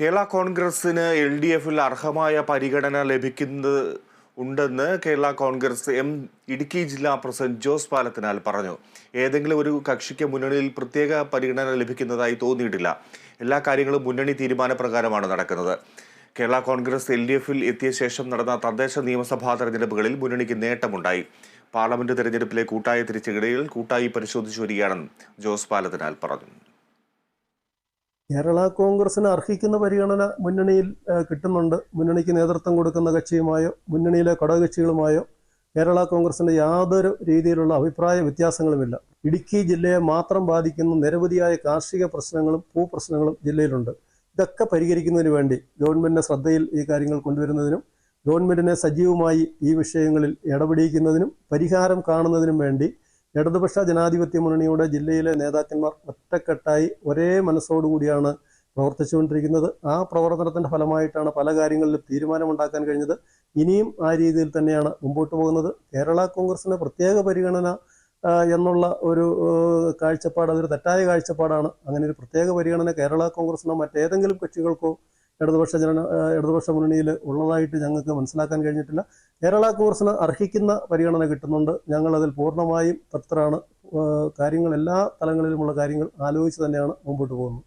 കേരള കോൺഗ്രസിന് L D എഫിൽ അർഹമായ പരിഗണന ലഭിക്കുന്നത് ഉണ്ടെന്ന് കേരള കോൺഗ്രസ് എം ഇടുക്കി ജില്ലാ പ്രസിഡന്റ് ജോസ് പാലത്തിനാൽ പറഞ്ഞു. ഏതെങ്കിലും ഒരു കക്ഷിക്ക് മുന്നണിയിൽ പ്രത്യേക പരിഗണന ലഭിക്കുന്നതായി തോന്നിയിട്ടില്ല. എല്ലാ കാര്യങ്ങളും മുന്നണി തീരുമാനപ്രകാരമാണ് നടക്കുന്നത്. കേരള കോൺഗ്രസ് എൽ ഡി എഫിൽ എത്തിയ ശേഷം നടന്ന തദ്ദേശ നിയമസഭാ തെരഞ്ഞെടുപ്പുകളിൽ മുന്നണിക്ക് നേട്ടമുണ്ടായി. പാർലമെന്റ് തെരഞ്ഞെടുപ്പിലെ കൂട്ടായ തിരിച്ചടികളിൽ കൂട്ടായി പരിശോധിച്ചു വരികയാണെന്ന് ജോസ് പാലത്തിനാൽ പറഞ്ഞു. കേരള കോൺഗ്രസിന് അർഹിക്കുന്ന പരിഗണന മുന്നണിയിൽ കിട്ടുന്നുണ്ട്. മുന്നണിക്ക് നേതൃത്വം കൊടുക്കുന്ന കക്ഷിയുമായോ മുന്നണിയിലെ ഘടകകക്ഷികളുമായോ കേരള കോൺഗ്രസിന്റെ യാതൊരു രീതിയിലുള്ള അഭിപ്രായ വ്യത്യാസങ്ങളുമില്ല. ഇടുക്കി ജില്ലയെ മാത്രം ബാധിക്കുന്ന നിരവധിയായ കാർഷിക പ്രശ്നങ്ങളും ഭൂപ്രശ്നങ്ങളും ജില്ലയിലുണ്ട്. ഇതൊക്കെ പരിഹരിക്കുന്നതിന് വേണ്ടി ഗവൺമെന്റിന്റെ ശ്രദ്ധയിൽ ഈ കാര്യങ്ങൾ കൊണ്ടുവരുന്നതിനും ഗവൺമെന്റിനെ സജീവമായി ഈ വിഷയങ്ങളിൽ ഇടപെടിയിക്കുന്നതിനും പരിഹാരം കാണുന്നതിനും വേണ്ടി ഇടതുപക്ഷ ജനാധിപത്യ മുന്നണിയുടെ ജില്ലയിലെ നേതാക്കന്മാർ ഒറ്റക്കെട്ടായി ഒരേ മനസ്സോടുകൂടിയാണ് പ്രവർത്തിച്ചുകൊണ്ടിരിക്കുന്നത്. ആ പ്രവർത്തനത്തിന്റെ ഫലമായിട്ടാണ് പല കാര്യങ്ങളിലും തീരുമാനമുണ്ടാക്കാൻ കഴിഞ്ഞത്. ഇനിയും ആ രീതിയിൽ തന്നെയാണ് മുമ്പോട്ട് പോകുന്നത്. കേരള കോൺഗ്രസിന് പ്രത്യേക പരിഗണന എന്നുള്ള ഒരു കാഴ്ചപ്പാട് അതൊരു തെറ്റായ കാഴ്ചപ്പാടാണ്. അങ്ങനെ ഒരു പ്രത്യേക പരിഗണന കേരള കോൺഗ്രസിനോ മറ്റേതെങ്കിലും കക്ഷികൾക്കോ ഇടതുപക്ഷ ജന ഇടതുപക്ഷ മുന്നണിയിൽ ഉള്ളതായിട്ട് ഞങ്ങൾക്ക് മനസ്സിലാക്കാൻ കഴിഞ്ഞിട്ടില്ല. കേരള കോൺഗ്രസിന് അർഹിക്കുന്ന പരിഗണന കിട്ടുന്നുണ്ട്. ഞങ്ങൾ അതിൽ പൂർണമായും തൃപ്തരാണ്. കാര്യങ്ങൾ എല്ലാ തലങ്ങളിലുമുള്ള കാര്യങ്ങൾ ആലോചിച്ച് തന്നെയാണ് മുമ്പോട്ട് പോകുന്നത്.